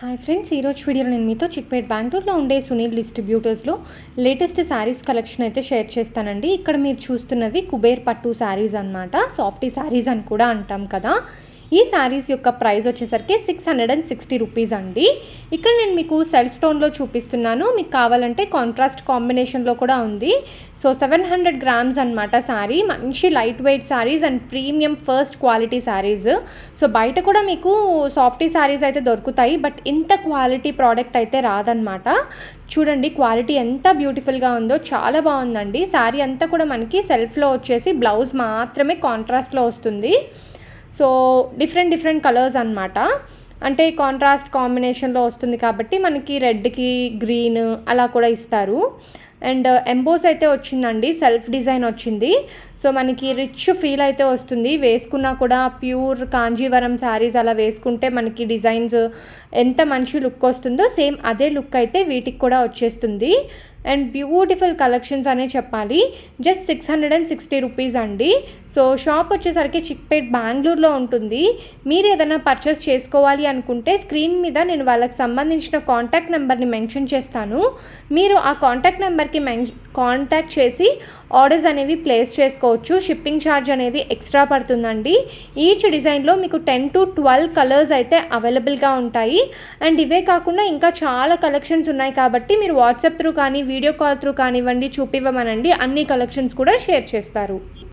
Hi friends ఈరోజు వీడియోలో నేను మీతో చిక్పేట్ బెంగళూరులో ఉండే సునీల్ డిస్ట్రిబ్యూటర్స్లో లేటెస్ట్ శారీస్ కలెక్షన్ అయితే షేర్ చేస్తానండి. ఇక్కడ మీరు చూస్తున్నవి కుబేర్ పట్టు శారీస్ అనమాట సాఫ్టీ శారీస్ అని కూడా అంటాం కదా. ఈ శారీస్ యొక్క ప్రైస్ వచ్చేసరికి six hundred and sixty rupees అండి. ఇక్కడ నేను మీకు సెల్ఫ్ టోన్లో చూపిస్తున్నాను. మీకు కావాలంటే కాంట్రాస్ట్ కాంబినేషన్లో కూడా ఉంది. సో సెవెన్ హండ్రెడ్ గ్రామ్స్ అనమాట శారీ మంచి light weight saris and premium first quality saris so బయట కూడా మీకు సాఫ్టీ శారీస్ అయితే దొరుకుతాయి. బట్ ఇంత క్వాలిటీ ప్రోడక్ట్ అయితే రాదనమాట చూడండి క్వాలిటీ ఎంత బ్యూటిఫుల్గా ఉందో చాలా బాగుందండి. శారీ అంతా కూడా మనకి సెల్ఫ్లో వచ్చేసి బ్లౌజ్ మాత్రమే కాంట్రాస్ట్లో వస్తుంది. సో డిఫరెంట్ డిఫరెంట్ కలర్స్ అనమాట అంటే కాంట్రాస్ట్ కాంబినేషన్లో వస్తుంది కాబట్టి మనకి రెడ్కి గ్రీన్ అలా కూడా ఇస్తారు. అండ్ ఎంబోస్ uh, అయితే వచ్చిందండి సెల్ఫ్ డిజైన్ వచ్చింది. సో మనకి రిచ్ ఫీల్ అయితే వస్తుంది. వేసుకున్నా కూడా ప్యూర్ కాంజీవరం శారీస్ అలా వేసుకుంటే మనకి డిజైన్స్ ఎంత మంచి లుక్ వస్తుందో సేమ్ అదే లుక్ అయితే వీటికి కూడా వచ్చేస్తుంది. అండ్ బ్యూటిఫుల్ కలెక్షన్స్ అనే చెప్పాలి. Just six hundred and sixty rupees అండి. సో షాప్ వచ్చేసరికి చిక్పేట్ బెంగళూరులో ఉంటుంది. మీరు ఏదైనా పర్చేస్ చేసుకోవాలి అనుకుంటే స్క్రీన్ మీద నేను వాళ్ళకి సంబంధించిన కాంటాక్ట్ నెంబర్ని మెన్షన్ చేస్తాను. మీరు ఆ కాంటాక్ట్ నెంబర్కి మెన్ కాంటాక్ట్ చేసి ఆర్డర్స్ అనేవి ప్లేస్ చేసుకోవచ్చు. షిప్పింగ్ ఛార్జ్ అనేది ఎక్స్ట్రా పడుతుందండి. ఈచ్ డిజైన్లో మీకు టెన్ టు ట్వెల్వ్ కలర్స్ అయితే అవైలబుల్గా ఉంటాయి. అండ్ ఇవే కాకుండా ఇంకా చాలా కలెక్షన్స్ ఉన్నాయి కాబట్టి మీరు వాట్సాప్ త్రూ కానీ వీడియో కాల్ త్రూ కానివ్వండి చూపివ్వమనండి. అన్ని కలెక్షన్స్ కూడా షేర్ చేస్తారు.